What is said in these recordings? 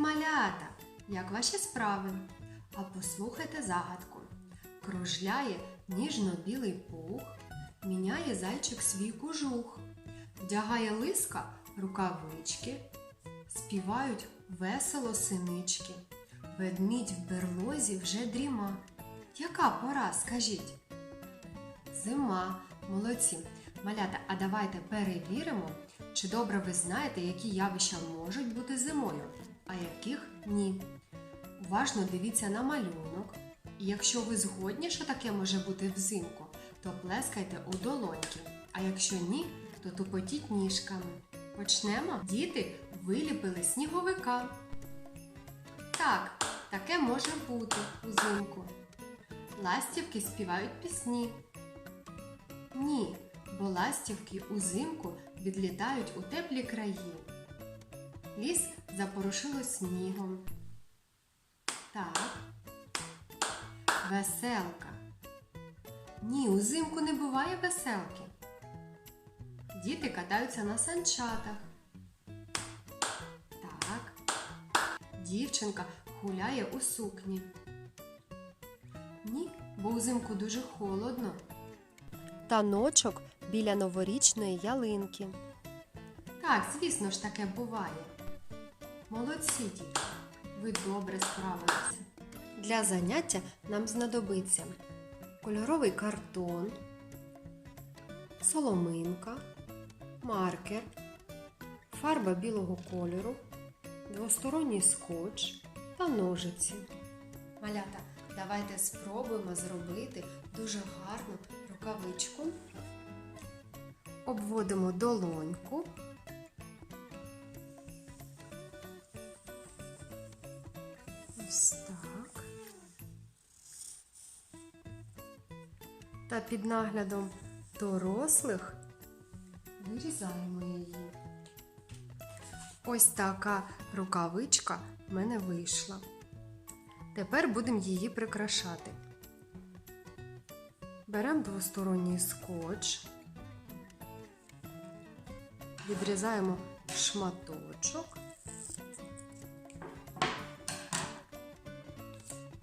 малята! Як ваші справи? А послухайте загадку. Кружляє ніжно-білий пух, міняє зайчик свій кожух, вдягає лиска рукавички, співають весело синички. Ведмідь в берлозі вже дріма. Яка пора, скажіть? Зима. Молодці. Малята, а давайте перевіримо, чи добре ви знаєте, які явища можуть бути зимою, а яких ні. Уважно дивіться на малюнок. І якщо ви згодні, що таке може бути взимку, то плескайте у долоньки. А якщо ні, то тупотіть ніжками. Почнемо. Діти виліпили сніговика. Так, таке може бути узимку. Ластівки співають пісні. Ні, бо ластівки узимку відлітають у теплі краї. Ліс запорошило снігом. Так. Веселка. Ні, узимку не буває веселки. Діти катаються на санчатах. Так. Дівчинка гуляє у сукні. Ні, бо узимку дуже холодно. Таночок біля новорічної ялинки. Так, звісно ж таке буває. Молодці, діти, ви добре справилися. Для заняття нам знадобиться кольоровий картон, соломинка, маркер, фарба білого кольору, двосторонній скотч та ножиці. Малята, давайте спробуємо зробити дуже гарну рукавичку. Обводимо долоньку. Ось так. Та під наглядом дорослих вирізаємо її. Ось така рукавичка в мене вийшла. Тепер будемо її прикрашати. Беремо двосторонній скотч, відрізаємо шматочок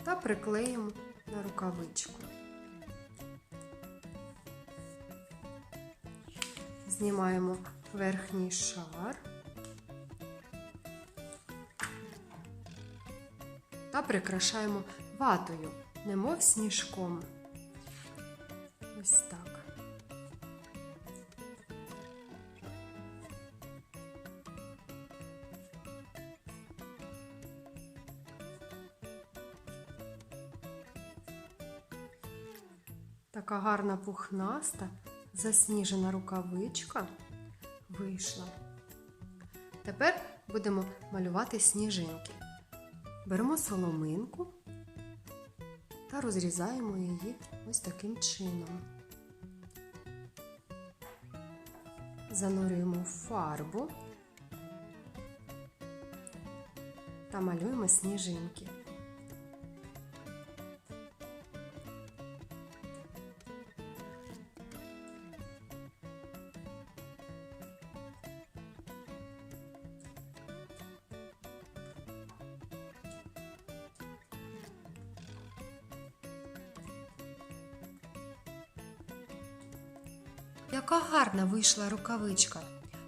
та приклеїмо на рукавичку. Знімаємо верхній шар. та прикрашаємо ватою, немов сніжком. Ось так. Така гарна пухнаста, засніжена рукавичка вийшла. Тепер будемо малювати сніжинки. Беремо соломинку та розрізаємо її ось таким чином. Занурюємо фарбу та малюємо сніжинки. Яка гарна вийшла рукавичка.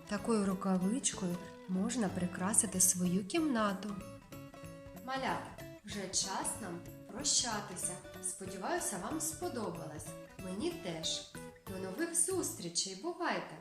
Такою рукавичкою можна прикрасити свою кімнату. Малята, вже час нам прощатися. Сподіваюся, вам сподобалось. Мені теж. До нових зустрічей. Бувайте!